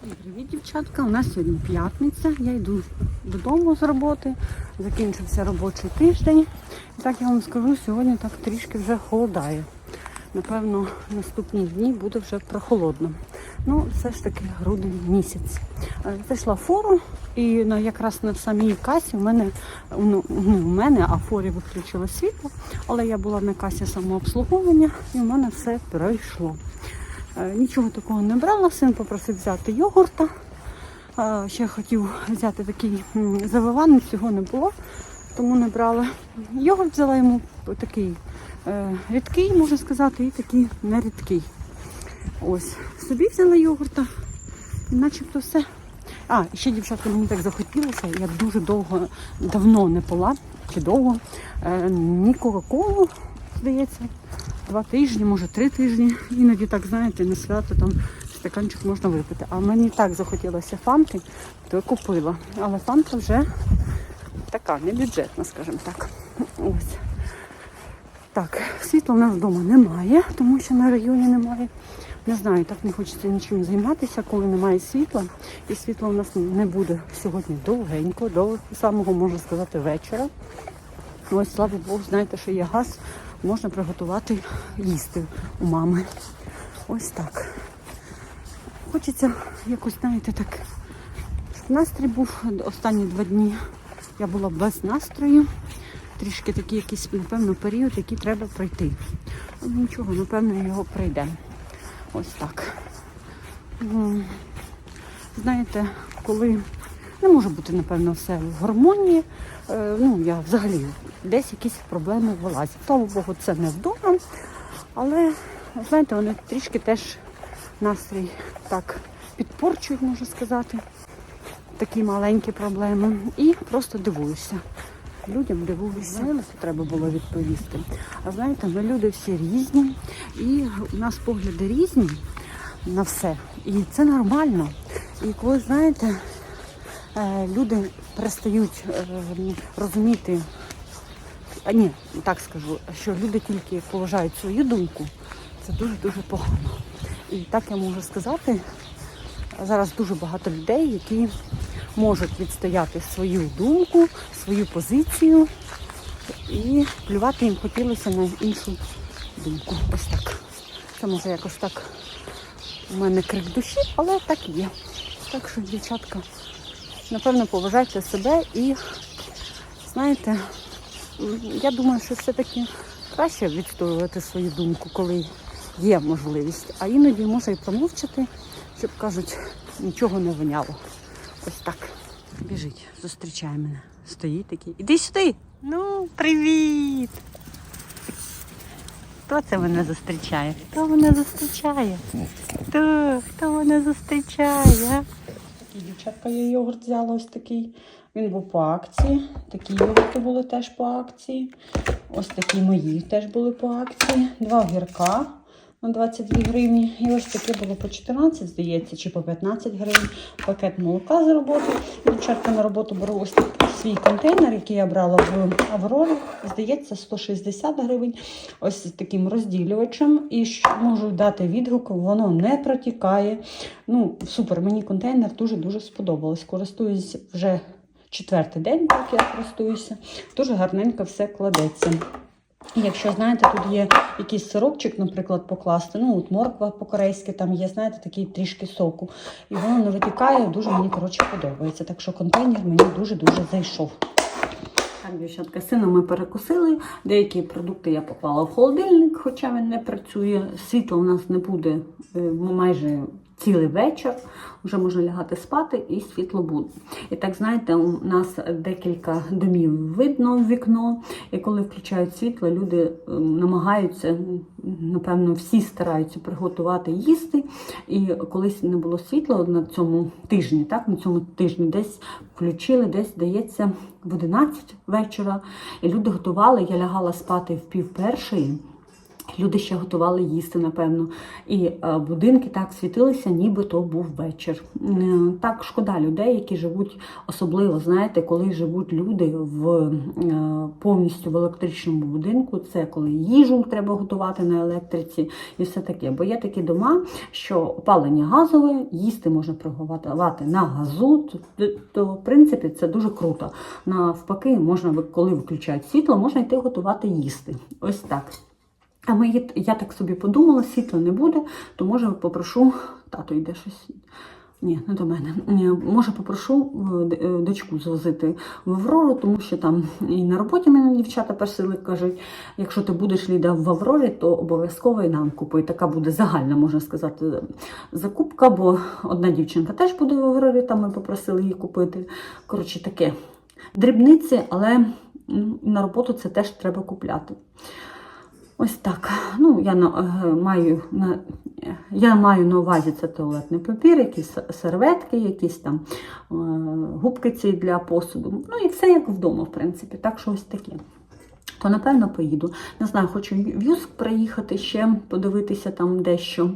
Привіт, дівчатка. У нас сьогодні п'ятниця. Я йду додому з роботи. Закінчився робочий тиждень. І так я вам скажу, сьогодні так трішки вже холодає. Напевно, наступні дні буде вже прохолодно. Ну, все ж таки грудень місяць. Е, Зайшла в фору, і на, якраз на самій касі у мене ну, не у мене, а в форі виключило світло, але я була на касі самообслуговування і у мене все пройшло. Е, Нічого такого не брала, син попросив взяти йогурта. Е, Ще хотів взяти такий м, завиваний, цього не було, тому не брала. Йогурт взяла йому такий е, рідкий, можна сказати, і такий нерідкий. Ось, собі взяла йогурта, і начебто все. А, ще, дівчатка, мені так захотілося, я дуже довго, давно не пила, чи довго, ні Кока-Колу, здається, два тижні, може три тижні. Іноді так, знаєте, на свято там стаканчик можна випити. А мені так захотілося фанти, то я купила. Але фанта вже така, не бюджетна, скажімо так. Ось. Так, світла у нас вдома немає, тому що на районі немає. Не знаю, так не хочеться нічим займатися, коли немає світла. І світла у нас не буде сьогодні довгенько, до самого, можна сказати, вечора. Ось, слава Богу, знаєте, що є газ, можна приготувати їсти у мами. Ось так. Хочеться якось, знаєте, так, настрій був останні два дні. Я була без настрою. Трішки такий якийсь, напевно, період, який треба пройти. Ну, Нічого, напевно, його пройде. Ось так. Знаєте, коли не може бути, напевно, все в гармонії. Е, ну, я взагалі десь якісь проблеми вилазять. Слава Богу, це не вдома. Але, знаєте, вони трішки теж настрій так підпорчують, можна сказати. Такі маленькі проблеми. І просто дивуюся. Людям дивуюся. Знаєте, треба було відповісти. А знаєте, ми люди всі різні, і у нас погляди різні на все. І це нормально. І коли, знаєте, люди перестають е, розуміти, а ні, так скажу, що люди тільки поважають свою думку, це дуже-дуже погано. І так я можу сказати, зараз дуже багато людей, які можуть відстояти свою думку, свою позицію і плювати їм хотілося на іншу думку. Ось так. Це може якось так у мене крик душі, але так і є. Так що, дівчатка, напевно, поважайте себе і знаєте, я думаю, що все-таки краще відстоювати свою думку, коли є можливість. А іноді може і промовчати, щоб кажуть, нічого не воняло. Ось так. Біжить, зустрічає мене. Стоїть такий. Іди сюди. Ну, привіт. Хто це мене зустрічає? Хто мене зустрічає? Хто? Хто мене зустрічає? Дівчатка, я йогурт взяла ось такий. Він був по акції. Такі йогурти були теж по акції. Ось такі мої теж були по акції. Два огірка на 22 гривні. І ось таке було по 14, здається, чи по 15 гривень. Пакет молока з роботи. Дівчатка на роботу беру ось свій контейнер, який я брала в Аврорі. Здається, 160 гривень. Ось з таким розділювачем. І можу дати відгук, воно не протікає. Ну, супер, мені контейнер дуже-дуже сподобалось. Користуюсь вже четвертий день, так я користуюся. Дуже гарненько все кладеться. І Якщо знаєте, тут є якийсь сиропчик, наприклад, покласти, ну от морква по-корейськи, там є, знаєте, такий трішки соку. І воно не витікає, дуже мені коротше подобається. Так що контейнер мені дуже-дуже зайшов. Так, дівчатка, сина ми перекусили. Деякі продукти я поклала в холодильник, хоча він не працює. Світла у нас не буде е, майже цілий вечір. Вже можна лягати спати і світло буде. І так, знаєте, у нас декілька домів видно в вікно. І коли включають світло, люди е, намагаються, напевно, всі стараються приготувати їсти. І колись не було світла на цьому тижні, так, на цьому тижні десь включили, десь здається в 11 вечора. І люди готували. Я лягала спати в пів першої. Люди ще готували їсти, напевно. І е, будинки так світилися, ніби то був вечір. Е, Так шкода людей, які живуть, особливо, знаєте, коли живуть люди в е, повністю в електричному будинку. Це коли їжу треба готувати на електриці і все таке. Бо є такі дома, що опалення газове, їсти можна приготувати на газу. То, то в принципі це дуже круто. Навпаки, можна коли виключають світло, можна йти готувати їсти. Ось так. А ми, я так собі подумала, світла не буде, то може попрошу, тато йде щось. Ні, не до мене. Може, попрошу е, е, дочку звозити в Аврору, тому що там і на роботі мене дівчата просили, кажуть, якщо ти будеш Ліда в Аврорі, то обов'язково і нам купуй. Така буде загальна, можна сказати, закупка, бо одна дівчинка теж буде в Аврорі, там ми попросили її купити. Коротше, таке дрібниці, але на роботу це теж треба купляти. Ось так. Ну, я е, маю на, я маю на увазі це туалетний папір, якісь серветки, якісь там е, губки ці для посуду. Ну і все як вдома, в принципі. Так що ось таке. То напевно поїду. Не знаю, хочу в Юск приїхати ще, подивитися там дещо.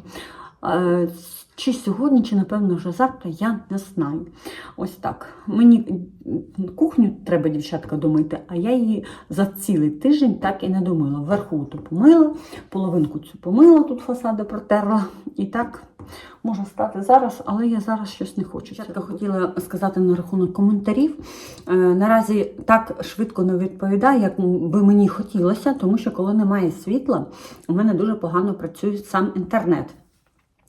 Е, Чи сьогодні, чи напевно вже завтра, я не знаю. Ось так. Мені кухню треба, дівчатка, домити, а я її за цілий тиждень так і не домила. Вверху ту помила, половинку цю помила, тут фасади протерла. І так можна стати зараз, але я зараз щось не хочу. Дівчатка хотіла сказати на рахунок коментарів. Е, Наразі так швидко не відповідаю, як би мені хотілося, тому що коли немає світла, у мене дуже погано працює сам інтернет.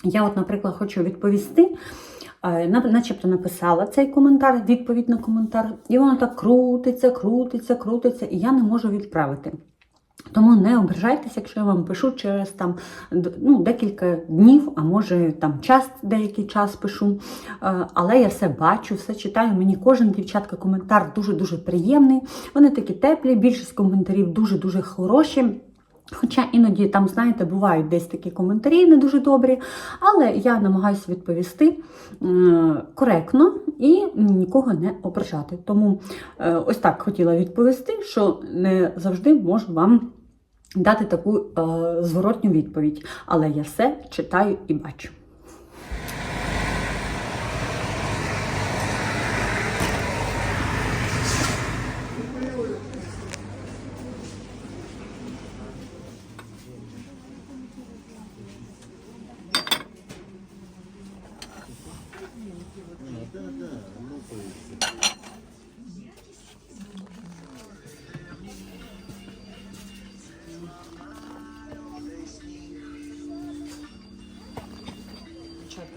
Я, от, наприклад, хочу відповісти. е, Начебто написала цей коментар, відповідь на коментар, і воно так крутиться, крутиться, крутиться, і я не можу відправити. Тому не ображайтеся, якщо я вам пишу через там ну, декілька днів, а може там час, деякий час пишу. Е, Але я все бачу, все читаю. Мені кожен дівчатка коментар дуже-дуже приємний. Вони такі теплі, більшість коментарів дуже-дуже хороші. Хоча іноді там, знаєте, бувають десь такі коментарі не дуже добрі, але я намагаюся відповісти е, коректно і нікого не ображати. Тому е, ось так хотіла відповісти, що не завжди можу вам дати таку е, зворотню відповідь. Але я все читаю і бачу.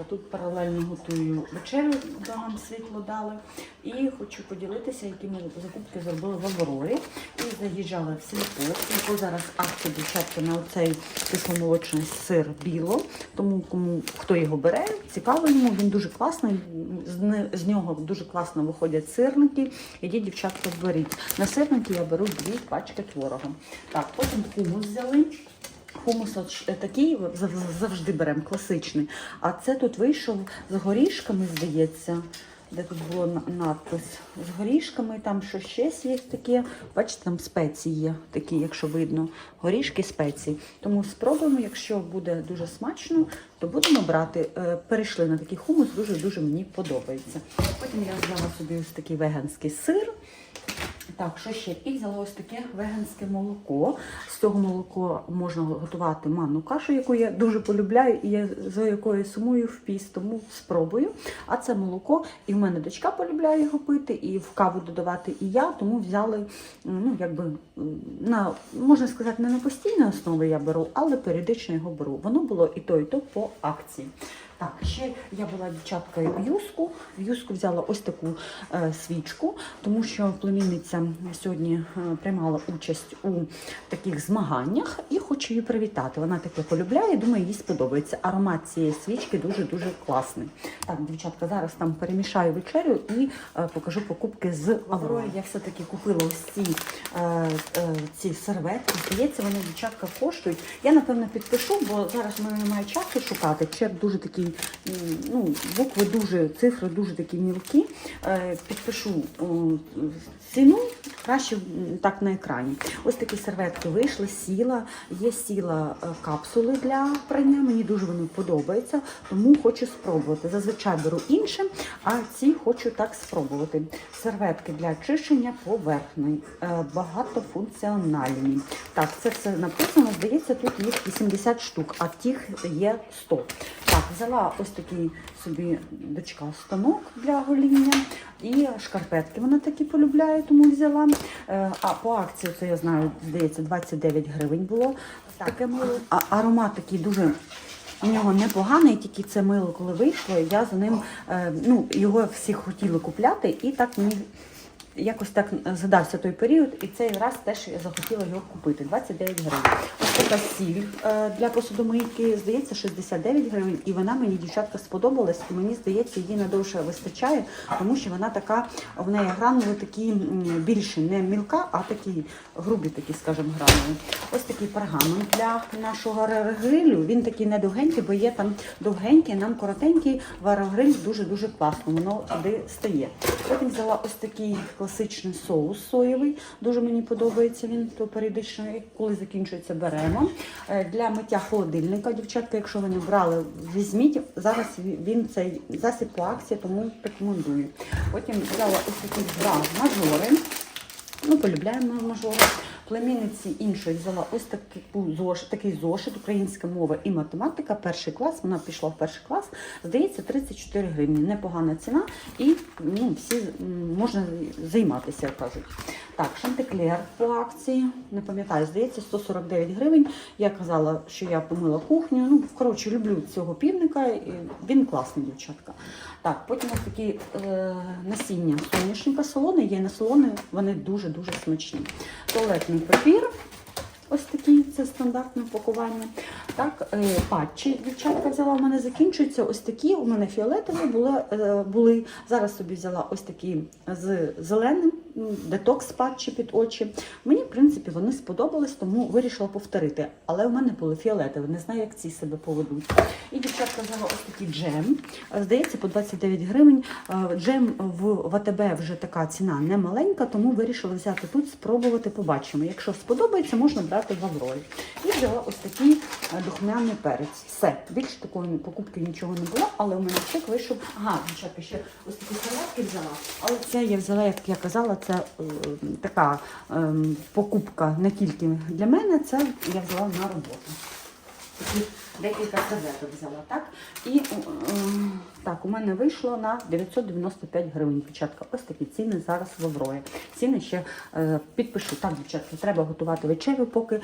Тут паралельно готую вечерю, бо нам світло дали. І хочу поділитися, які ми закупки зробили в Аврорі. І заїжджали в сільпо. Сільпо зараз акція дівчатка на оцей кисломолочний сир біло. Тому кому хто його бере, цікаво йому, він дуже класний. З, нього дуже класно виходять сирники. Ідіть, дівчатка, беріть. На сирники я беру дві пачки творога. Так, потім хумус взяли. Хумус такий завжди беремо класичний. А це тут вийшов з горішками, здається. Де тут було надпис з горішками, там що ще є таке. Бачите, там спеції є такі, якщо видно, горішки спеції. Тому спробуємо, якщо буде дуже смачно, то будемо брати. Е, Перейшли на такий хумус, дуже-дуже мені подобається. Потім я взяла собі ось такий веганський сир. Так, що ще? І взяла ось таке веганське молоко. З цього молока можна готувати манну кашу, яку я дуже полюбляю, і я за якою сумую в піст, тому спробую. А це молоко, і в мене дочка полюбляє його пити, і в каву додавати і я, тому взяли, ну, якби, на, можна сказати, не на постійній основі я беру, але періодично його беру. Воно було і то, і то по акції. Так, ще я була дівчаткою в Юску. В Юску взяла ось таку е, свічку, тому що племінниця сьогодні е, приймала участь у таких змаганнях і хочу її привітати. Вона таке полюбляє, думаю, їй сподобається. Аромат цієї свічки дуже-дуже класний. Так, дівчатка, зараз там перемішаю вечерю і е, покажу покупки з Аврори. Я все-таки купила ось ці, е, е, ці серветки. Здається, вони дівчатка коштують. Я напевно підпишу, бо зараз в мене немає часу шукати. Чек дуже такий, ну, букви дуже, цифри дуже такі мілкі. Е, Підпишу ціну, краще так на екрані. Ось такі серветки вийшли, сіла. Є сіла е, капсули для прання. Мені дуже вони подобаються, тому хочу спробувати. Зазвичай беру інше, а ці хочу так спробувати. Серветки для очищення поверхні, е, багатофункціональні. Так, це все написано. Здається, тут їх 80 штук, а тих є 100. Так, взяла ось такий собі дочка станок для гоління і шкарпетки. Вона такі полюбляє, тому взяла. Е, А по акції, це я знаю, здається, 29 гривень було. Таке мило. А аромат такий дуже. У нього непоганий, тільки це мило, коли вийшло. Я за ним е, ну його всі хотіли купляти, і так мені якось так задався той період, і цей раз теж я захотіла його купити. 29 гривень. Ось така сіль е, для посудомийки, здається, 69 гривень, і вона мені дівчатка сподобалась. І мені здається, її надовше вистачає, тому що вона така, в неї гранули такі більші, не мілка, а такі грубі, такі, скажімо, гранули. Ось такий пергамент для нашого аерогрилю. Він такий не довгенький, бо є там довгенький, нам коротенький. В аерогриль дуже-дуже класно, воно туди стає. Потім взяла ось такий класичний соус соєвий. Дуже мені подобається він, то періодично, коли закінчується, беремо. Е, Для миття холодильника, дівчатка, якщо ви не брали, візьміть. Зараз він цей засіб по акції, тому рекомендую. Потім взяла ось такі два мажори. Ну, полюбляємо мажори. Племінниці іншої взяла ось таку зош, такий зошит, українська мова і математика, перший клас. Вона пішла в перший клас. Здається, 34 гривні. Непогана ціна, і ну, всі можна займатися, як кажуть. Так, шантиклер по акції. Не пам'ятаю, здається, 149 гривень. Я казала, що я помила кухню. Ну, коротше, люблю цього півника. і Він класний, дівчатка. Так, потім ось такі е, насіння соняшника солони, є не солони, вони дуже-дуже смачні. Туалетний папір. Ось такий, це стандартне пакування. Так, е, патчі дівчатка взяла, у мене закінчуються ось такі. У мене фіолетові були, е, були. Зараз собі взяла ось такі з зеленим, детокс патчі під очі. Мені, в принципі, вони сподобались, тому вирішила повторити. Але у мене були фіолетові, не знаю, як ці себе поведуть. І дівчатка взяла ось такий джем. Е, Здається, по 29 гривень. Джем в ВТБ вже така ціна не маленька, тому вирішила взяти тут, спробувати, побачимо. Якщо сподобається, можна брати в роль. І взяла ось такий е, духмяний перець. Все, більше такої покупки нічого не було, але у мене чек вийшов. Ага, дівчатка, ще ось такі салатки взяла. Але це я взяла, як я казала, це е, така е, покупка не тільки для мене, це я взяла на роботу. Декілька серветок взяла, так? І е, так, у мене вийшло на 995 гривень дівчатка. Ось такі ціни зараз в Аврорі. Ціни ще е, підпишу. Так, дівчатка, треба готувати вечерю, поки е,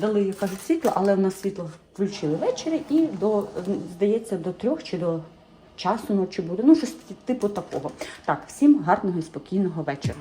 дали, кажуть, світло, але в нас світло включили ввечері і до, е, здається, до трьох чи до часу ночі буде. Ну, щось типу такого. Так, всім гарного і спокійного вечора.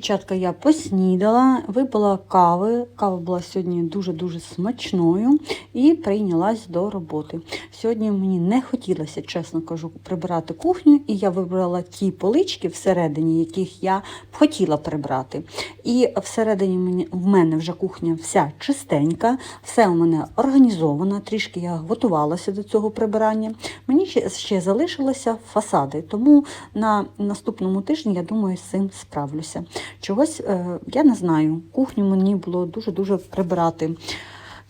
Дівчатка, я поснідала, випила кави. Кава була сьогодні дуже-дуже смачною і прийнялась до роботи. Сьогодні мені не хотілося, чесно кажу, прибирати кухню, і я вибрала ті полички всередині, яких я б хотіла прибрати. І всередині мені, в мене вже кухня вся чистенька, все у мене організовано, трішки я готувалася до цього прибирання. Мені ще, залишилося фасади, тому на наступному тижні, я думаю, з цим справлюся. Чогось, е, я не знаю, кухню мені було дуже-дуже прибирати.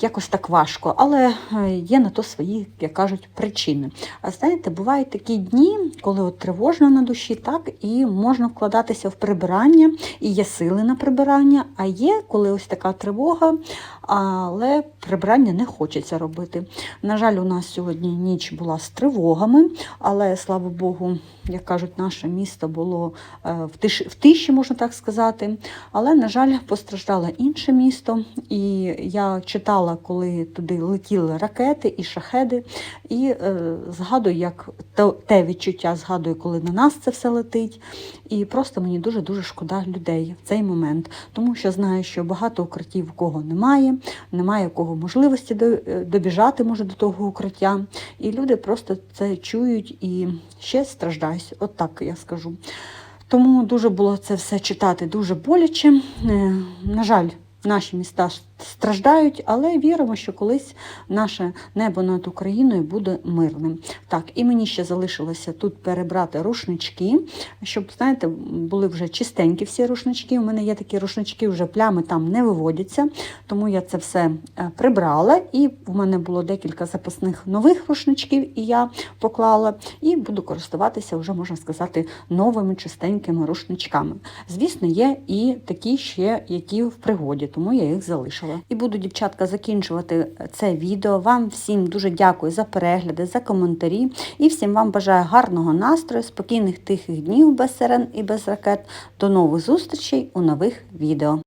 Якось так важко, але е, є на то свої, як кажуть, причини. А знаєте, бувають такі дні, коли от тривожно на душі, так і можна вкладатися в прибирання, і є сили на прибирання. А є, коли ось така тривога, але прибирання не хочеться робити. На жаль, у нас сьогодні ніч була з тривогами, але слава Богу, як кажуть, наше місто було е, в тиші, в тиші, можна так сказати. Але, на жаль, постраждало інше місто, і я читала, коли туди летіли ракети і шахеди, і е, згадую, як те, відчуття згадую, коли на нас це все летить. І просто мені дуже-дуже шкода людей в цей момент, тому що знаю, що багато укриттів у кого немає, немає у кого можливості е, добіжати може до того укриття. І люди просто це чують і ще страждають. От так я скажу. Тому дуже було це все читати дуже боляче. Е, На жаль, наші міста страждають, але віримо, що колись наше небо над Україною буде мирним. Так, і мені ще залишилося тут перебрати рушнички, щоб, знаєте, були вже чистенькі всі рушнички. У мене є такі рушнички, вже плями там не виводяться, тому я це все е, прибрала. І в мене було декілька запасних нових рушничків, і я поклала, і буду користуватися вже, можна сказати, новими чистенькими рушничками. Звісно, є і такі ще, які в пригоді, тому я їх залишила. І буду, дівчатка, закінчувати це відео. Вам всім дуже дякую за перегляди, за коментарі. І всім вам бажаю гарного настрою, спокійних тихих днів без сирен і без ракет. До нових зустрічей у нових відео.